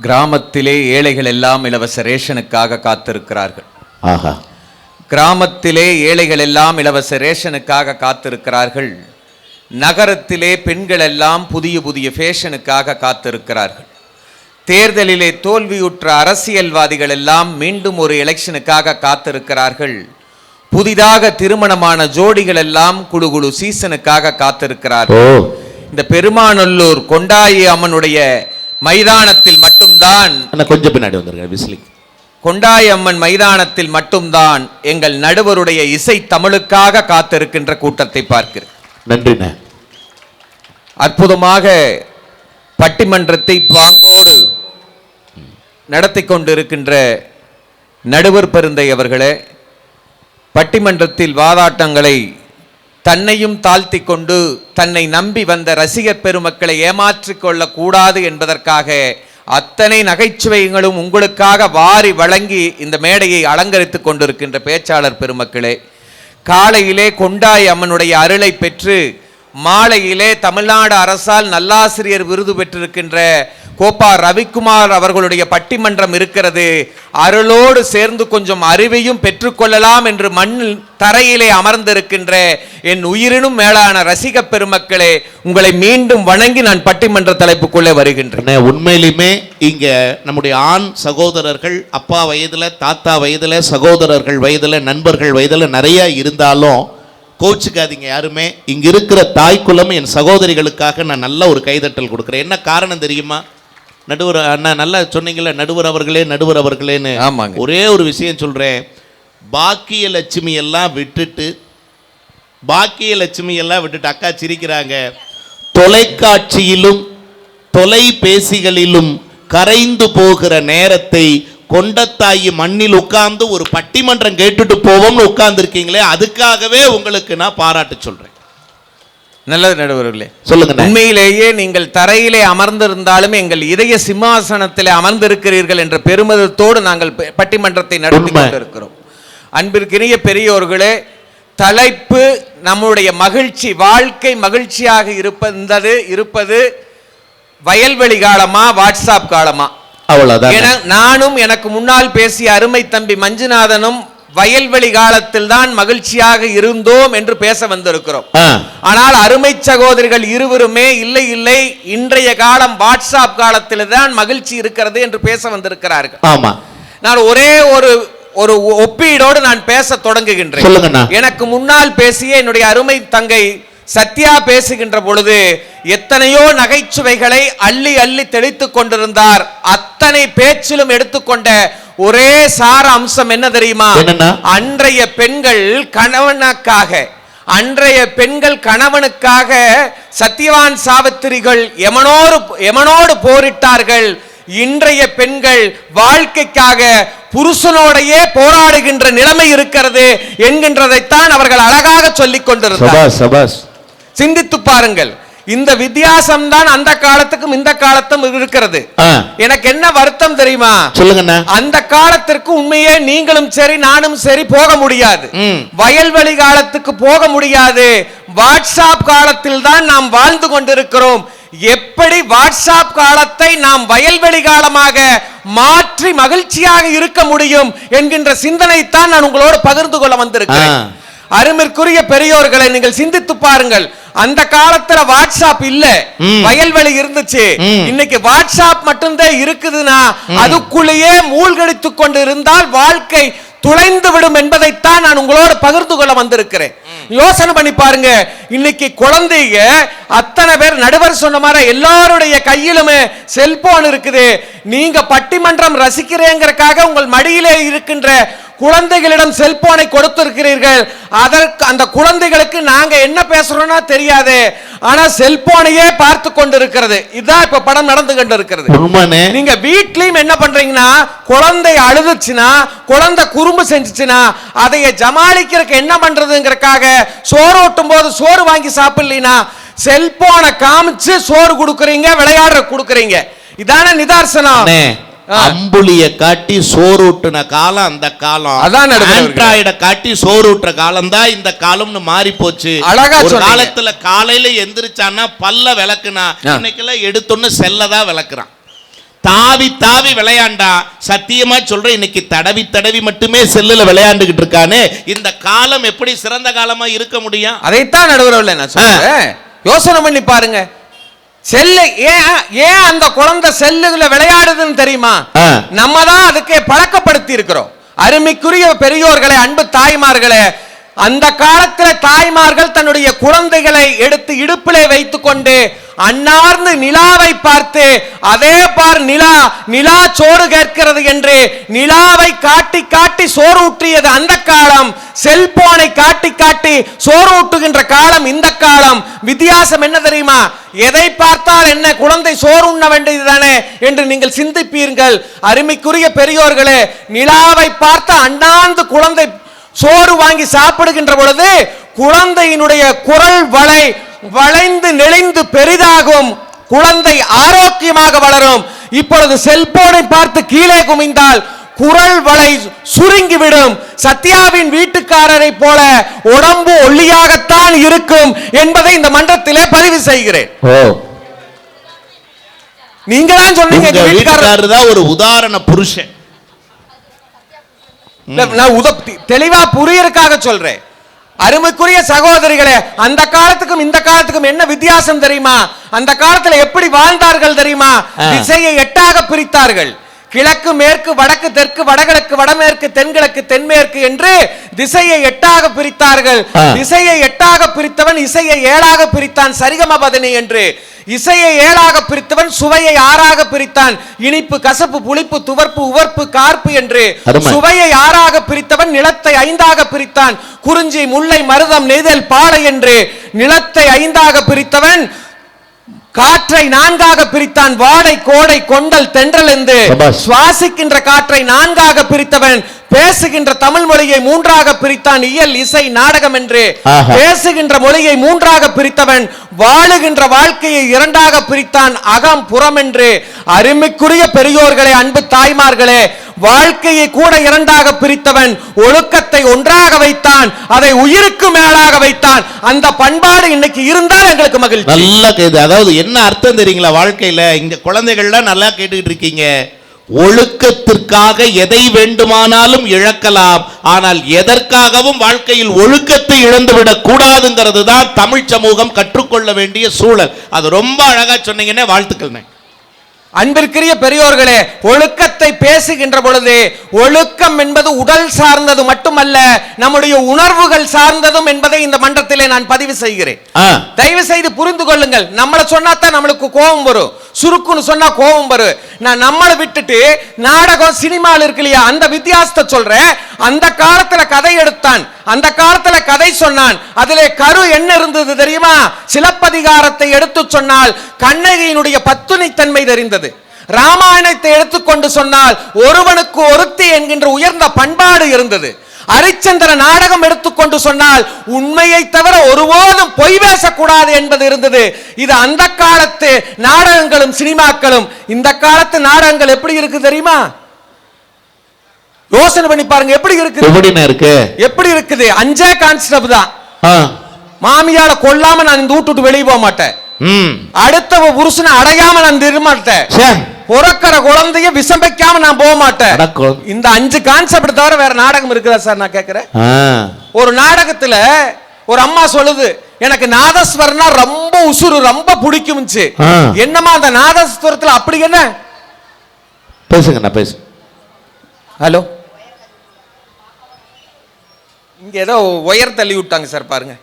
கிராமத்திலே ஏழைகள் எல்லாம் இலவச ரேஷனுக்காக காத்திருக்கிறார்கள். ஆஹா. கிராமத்திலே ஏழைகள் எல்லாம் இலவச ரேஷனுக்காக காத்திருக்கிறார்கள். நகரத்திலே பெண்கள் எல்லாம் புதிய புதிய ஃபேஷனுக்காக காத்திருக்கிறார்கள். தேர்தலிலே தோல்வியுற்ற அரசியல்வாதிகள் எல்லாம் மீண்டும் ஒரு எலெக்ஷனுக்காக காத்திருக்கிறார்கள். புதிதாக திருமணமான ஜோடிகள் எல்லாம் குழு குழு சீசனுக்காக காத்திருக்கிறார்கள். இந்த பெருமாநல்லூர் கொண்டாயி அம்மனுடைய மைதானத்தில் மட்டும்தான். கொஞ்சம் பின்னாடி வந்துருங்க விசிலிங் கொண்டாய் அம்மன் மைதானத்தில் மட்டும்தான் எங்கள் நடுவருடைய இசை தமிழுக்காக காத்திருக்கின்ற கூட்டத்தை பார்க்கிறேன். நன்றிண்ணே. அற்புதமாக பட்டிமன்றத்தை பாங்கோடு நடத்தி கொண்டிருக்கின்ற நடுவர் பெருந்தை அவர்களே பட்டிமன்றத்தில் வாதாட்டங்களை தன்னையும் தாழ்த்தி கொண்டு தன்னை நம்பி வந்த ரசிகர் பெருமக்களை ஏமாற்றிக் கொள்ளக்கூடாது என்பதற்காக அத்தனை நகைச்சுவைகளும் உங்களுக்காக வாரி வழங்கி இந்த மேடையை அலங்கரித்துக் கொண்டிருக்கின்ற பேச்சாளர் பெருமக்களே. காலையிலே கொண்டாய் அம்மனுடைய அருளை பெற்று மாலையிலே தமிழ்நாடு அரசால் நல்லாசிரியர் விருது பெற்றிருக்கின்ற கோப்பா ரவிக்குமார் அவர்களுடைய பட்டிமன்றம் இருக்கிறது. அருளோடு சேர்ந்து கொஞ்சம் அறிவையும் பெற்றுக்கொள்ளலாம் என்று மண்ணில் தரையிலே அமர்ந்திருக்கின்ற என் உயிரினும் மேலான ரசிக பெருமக்களே உங்களை மீண்டும் வணங்கி நான் பட்டிமன்ற தலைப்புக்குள்ளே வருகின்றேன். உண்மையிலுமே இங்க நம்முடைய ஆண் சகோதரர்கள் அப்பா வயதுல தாத்தா வயதுல சகோதரர்கள் வயதுல நண்பர்கள் வயதுல நிறைய இருந்தாலும் கோச்சுக்காதீங்க யாருமே. இங்கே இருக்கிற தாய்க்குலம் என் சகோதரிகளுக்காக நான் நல்ல ஒரு கைதட்டல் கொடுக்குறேன். என்ன காரணம் தெரியுமா? நடுவர் அண்ணா நல்லா சொன்னீங்கல்ல நடுவர் அவர்களே நடுவர் அவர்களேன்னு. ஆமாங்க. ஒரே ஒரு விஷயம் சொல்றேன். பாக்கிய லட்சுமி எல்லாம் விட்டுட்டு பாக்கிய லட்சுமி எல்லாம் விட்டுட்டு அக்கா சிரிக்கிறாங்க. தொலைக்காட்சியிலும் தொலைபேசிகளிலும் கரைந்து போகிற நேரத்தை கொண்டத்தாயி மண்ணில் உட்கார்ந்து ஒரு பட்டிமன்றம் கேட்டுட்டு போவோம்னு உட்கார்ந்துருக்கீங்களே அதுக்காகவே உங்களுக்கு நான் பாராட்டு சொல்றேன். நல்லது நடுவர்களே. சொல்லுங்க. உண்மையிலேயே நீங்கள் தரையிலே அமர்ந்திருந்தாலும் எங்கள் இதய சிம்மாசனத்திலே அமர்ந்திருக்கிறீர்கள் என்ற பெருமிதத்தோடு நாங்கள் பட்டிமன்றத்தை நடத்தி. கொண்டிருக்கிறோம். அன்பிற்கினிய பெரியோர்களே தலைப்பு நம்முடைய மகிழ்ச்சி வாழ்க்கை மகிழ்ச்சியாக இருப்பது இருப்பது வயல்வெளி காலமா வாட்ஸ்அப் காலமா? அவ்வளவுதான். என நானும் எனக்கு முன்னால் பேசிய அருமை தம்பி மஞ்சுநாதனும் வயல்வெளி காலத்தில் தான் மகிழ்ச்சியாக இருந்தோம் என்று பேச வந்திருக்கிறோம். ஆனால் அருமை சகோதரிகள் இருவருமே இல்லை இல்லை இன்றைய காலம் வாட்ஸ்அப் காலத்தில் தான் மகிழ்ச்சி இருக்கிறது என்று பேச வந்திருக்கிறார்கள். ஆமா. நான் ஒரே ஒரு ஒரு ஒப்பீடோடு நான் பேச தொடங்குகின்றேன். எனக்கு முன்னால் பேசிய என்னுடைய அருமை தங்கை சத்யா பேசுகின்ற பொழுது எத்தனையோ நகைச்சுவைகளை அள்ளி அள்ளி தெளித்துக் கொண்டிருந்தார். அத்தனை பேச்சிலும் எடுத்துக்கொண்ட ஒரே சார அம்சம் என்ன தெரியுமா? அன்றைய பெண்கள் கணவனுக்காக அன்றைய பெண்கள் கணவனுக்காக சத்தியவான் சாவித்திரிகள் எமனோடு எமனோடு போரிட்டார்கள். இன்றைய பெண்கள் வாழ்க்கைக்காக புருஷனோடையே போராடுகின்ற நிலைமை இருக்கிறது என்கின்றதைத்தான் அவர்கள் அழகாக சொல்லிக் கொண்டிருந்தார். சிந்தித்து பாருங்கள். இந்த வித்தியாசம் தான் அந்த காலத்துக்கும் இந்த காலத்தும் இருக்கிறது. எனக்கு என்ன வருத்தம் தெரியுமா? சொல்லுங்கண்ணா. அந்த காலத்திற்கு உண்மையே நீங்களும் சரி நானும் சரி போக முடியாது. வயல்வெளி காலத்துக்கு போக முடியாது. வாட்ஸ்அப் காலத்தில் தான் நாம் வாழ்ந்து கொண்டிருக்கிறோம். எப்படி வாட்ஸ்அப் காலத்தை நாம் வயல்வெளி காலமாக மாற்றி மகிழ்ச்சியாக இருக்க முடியும் என்கின்ற சிந்தனைத்தான் நான் உங்களோடு பகிர்ந்து கொள்ள வந்திருக்கிறேன். ஆ. அருமிற்குரிய பெரியோர்களை நீங்கள் சிந்தித்து பாருங்கள். அந்த காலத்துல வாட்ஸ்அப் இல்ல. வயல்வெளி இருந்துச்சு. இன்னைக்கு வாட்ஸ்அப் மட்டும்தான் இருக்குதுன்னா அதுக்குள்ளேயே மூழ்கடித்துக் கொண்டு இருந்தால் வாழ்க்கை துளைந்து விடும் என்பதைத்தான் நான் உங்களோடு பகிர்ந்து கொள்ள வந்திருக்கிறேன். யோசனை பண்ணி பாருங்க. இன்னைக்கு குழந்தைங்க அத்தனை பேர் நடுவர் சொன்ன மாதிரி எல்லாருடைய கையிலுமே செல்போன் இருக்குது. நீங்க பட்டிமன்றம் ரசிக்கிறேங்கிறதுக்காக உங்கள் மடியிலே இருக்கின்ற குழந்தைகளிடம் செல்போனை கொடுத்திருக்கிறீர்கள். அதற்கு அந்த குழந்தைகளுக்கு நாங்க என்ன பேசுறோம்னா தெரியாது. ஆனா செல்போனையே பார்த்து கொண்டிருக்கிறது. இதான் இப்ப படம் நடந்து கொண்டு இருக்கிறது நீங்க வீட்லயும் என்ன பண்றீங்கன்னா குழந்தை அழுதுச்சுன்னா குழந்தை குறும்பு செஞ்சுச்சுன்னா அதைய ஜமாளிக்கிறதுக்கு என்ன பண்றதுங்கிறதுக்காக சோறு ஓட்டும் போது சோறு வாங்கி சாப்பிடலீனா செல்போனை காமிச்சு சோறு கொடுக்குறீங்க விளையாடுற கொடுக்குறீங்க. இதான நிதார்சனம். அம்புலிய காட்டி சோறூட்டுன காலம் அந்த காலம். அதான். ஆண்ட்ராய்ட காட்டி சோறூட்டுற காலம் தான் இந்த காலம்னு மாறி போச்சு அழகா ஒரு. காலத்துல காலையில எந்திரிச்சான்னா பல்ல விளக்குனா ஆ. இன்னைக்கெல்லாம் எடுத்தோன்னு செல்ல தான் விளக்குறான். தாவி தாவி விளையாண்டா சத்தியமா சொல்றேன் இன்னைக்கு தடவி தடவி மட்டுமே செல்லுல விளையாண்டுகிட்டு இருக்கானே. இந்த காலம் எப்படி சிறந்த காலமா இருக்க முடியும்? அதைத்தான் நடுவரவில்லை நான் யோசனை பண்ணி பாருங்க. செல்லு ஏன் ஏன் அந்த குழந்தை செல்லுல விளையாடுதுன்னு தெரியுமா. நம்ம தான் அதுக்கு பழக்கப்படுத்தி இருக்கிறோம் அருமைக்குரிய பெரியோர்களே அன்பு தாய்மார்களே அந்த காலத்துல தாய்மார்கள் தன்னுடைய குழந்தைகளை எடுத்து இடுப்பிலே வைத்துக்கொண்டு அன்னார்ந்து நிலாவை பார்த்து அதே பார் நிலா நிலா சோறு கேட்கிறது என்று நிலாவை காட்டி காட்டி சோறு ஊற்றியது அந்த காலம். செல்போனை காட்டி காட்டி சோறு ஊட்டுகின்ற காலம் இந்த காலம். வித்தியாசம் என்ன தெரியுமா? எதை பார்த்தால் என்ன? குழந்தை சோறு உண்ண வேண்டியதுதானே என்று நீங்கள் சிந்திப்பீர்கள். அருமைக்குரிய பெரியோர்களே நிலாவை பார்த்து அண்ணாந்து குழந்தை சோறு வாங்கி சாப்பிடுகின்ற பொழுது குழந்தையினுடைய குரல் வளை வளைந்து நெளிந்து பெரிதாகும். குழந்தை ஆரோக்கியமாக வளரும். இப்பொழுது செல்போனை பார்த்து கீழே குமிந்தால் குரல் வளை சுருங்கிவிடும். சத்யாவின் வீட்டுக்காரரை போல உடம்பு ஒல்லியாகத்தான் இருக்கும் என்பதை இந்த மன்றத்திலே பதிவு செய்கிறேன். நீங்க தான் சொன்னீங்க வீட்டுக்காரர் தான் ஒரு உதாரண புருஷன். நான் தெளிவா புரியறதுக்காக சொல்றேன். அருமைக்குரிய சகோதரிகளே அந்த காலத்துக்கும் இந்த காலத்துக்கும் என்ன வித்தியாசம் தெரியுமா? அந்த காலத்துல எப்படி வாழ்ந்தார்கள் தெரியுமா. திசையை எட்டாக பிரித்தார்கள். கிழக்கு மேற்கு வடக்கு தெற்கு வடகிழக்கு வடமேற்கு தென்கிழக்கு தென்மேற்கு என்று திசையை எட்டாக பிரித்தார்கள். திசையை எட்டாக பிரித்தவன் இசையை ஏழாக பிரித்தான் சரிகமபதனி என்று. இசையை ஏழாக பிரித்தவன் சுவையை ஆறாக பிரித்தான் இனிப்பு கசப்பு புளிப்பு துவர்ப்பு உவர்ப்பு கார்ப்பு என்று. சுவையை ஆறாக பிரித்தவன் நிலத்தை ஐந்தாக பிரித்தான் குறிஞ்சி முல்லை மருதம் நெய்தல் பாலை என்று நிலத்தை ஐந்தாக பிரித்தவன் காற்றை நான்காக பிரித்தான். வாடை கோடை கொண்டல் தென்றல் என்று. சுவாசிக்கின்ற காற்றை நான்காக பிரித்தவன். பேசுகின்ற தமிழ் மொழியை மூன்றாக பிரித்தான். இயல் இசை நாடகம் என்று. பேசுகின்ற மொழியை மூன்றாக பிரித்தவன். வாழுகின்ற வாழ்க்கையை இரண்டாக பிரித்தான். அகம் புறம் என்று. அருமைக்குரிய பெரியோர்களே அன்பு தாய்மார்களே வாழ்க்கையை கூட இரண்டாக பிரித்தவன் ஒழுக்கத்தை ஒன்றாக வைத்தான் அதை உயிருக்கு மேலாக வைத்தான். அந்த பண்பாடு இன்னைக்கு இருந்தால் எங்களுக்கு மகிழ்ச்சி. நல்லா கேது. அதாவது என்ன அர்த்தம் தெரியுங்களா வாழ்க்கையில? இங்க குழந்தைகள்லாம் நல்லா கேட்டுக்கிட்டு இருக்கீங்க. ஒழுக்கத்திற்காக எதை வேண்டுமானாலும் இழக்கலாம். ஆனால் எதற்காகவும் வாழ்க்கையில் ஒழுக்கத்தை இழந்துவிடக் கூடாதுங்கிறது தான் தமிழ் சமூகம் கற்றுக்கொள்ள வேண்டிய சூழல். அது ரொம்ப அழகா சொன்னீங்கன்னே வாழ்த்துக்கள்ண்ணே. அன்பிற்குரிய பெரியோர்களே ஒழுக்கத்தை பேசுகின்ற பொழுது ஒழுக்கம் என்பது உடல் சார்ந்தது மட்டுமல்ல நம்முடைய உணர்வுகள் சார்ந்ததும் என்பதை இந்த மன்றத்திலே நான் பதிவு செய்கிறேன். தயவு செய்து புரிந்து கொள்ளுங்கள். நம்மளை சொன்னா தான் நம்மளுக்கு கோபம் வரும். சுருக்குன்னு சொன்னா கோபம் வரும். நான் நம்மளை விட்டுட்டு நாடகம் சினிமால இருக்கு இல்லையா அந்த வித்தியாசத்தை சொல்றேன். அந்த காலத்துல கதை எடுத்தான். அந்த காலத்துல கதை சொன்னான். அதிலே கரு என்ன இருந்தது தெரியுமா? சிலப்பதிகாரத்தை எடுத்து சொன்னால் கண்ணகியினுடைய பத்துணைத்தன்மை தெரிந்தது. ராமாயணத்தை எடுத்துக்கொண்டு சொன்னால் ஒருவனுக்கு ஒருத்தி என்கின்ற உயர்ந்த பண்பாடு இருந்தது. ஹரிச்சந்திர நாடகம் எடுத்துக்கொண்டு சொன்னால் உண்மையை தவிர ஒருபோதும் பொய் பேசக்கூடாது என்பது இருந்தது. இது அந்த காலத்து நாடகங்களும் சினிமாக்களும். இந்த காலத்து நாடகங்கள் எப்படி இருக்கு தெரியுமா? யோசனை பண்ணி பாருங்க எப்படி இருக்குது? எப்படிண்ணே இருக்கு? எப்படி இருக்குது? அஞ்சே கான்ஸ்டபிள் தான். மாமியால கொல்லாம நான் இந்த வீட்டு வெளியே போக மாட்டேன். அடுத்தவ புருஷனை அடையாம நான் திரும்ப மாட்டேன். ச்சே, பிறக்கிற குழந்தைய விஷம் வைக்காம நான் போக மாட்டேன். இந்த அஞ்சு கான்செப்ட் தவிர வேற நாடகம் இருக்குதா சார் நான் கேட்கிறேன் ஆ, ஒரு நாடகத்துல ஒரு அம்மா சொல்லுது எனக்கு நாதஸ்வரம்னா ரொம்ப உசுறு ரொம்ப பிடிக்கும்ச்சு ஆ. என்னம்மா அந்த நாதஸ்வரத்துல அப்படி என்ன? பேசுங்கண்ணா பேசு. ஹலோ. இங்க ஏதோ ஒயர் தள்ளி விட்டாங்க சார் பாருங்க.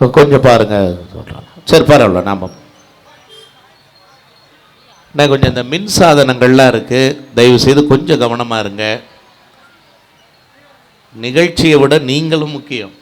கொஞ்சம் பாருங்க சொல்றேன். சரி பரவாயில்ல நாம. நான் கொஞ்சம் இந்த மின் சாதனங்கள்லாம் இருக்கு. தயவு செய்து கொஞ்சம் கவனமா இருங்க. நிகழ்ச்சியை விட நீங்களும் முக்கியம்.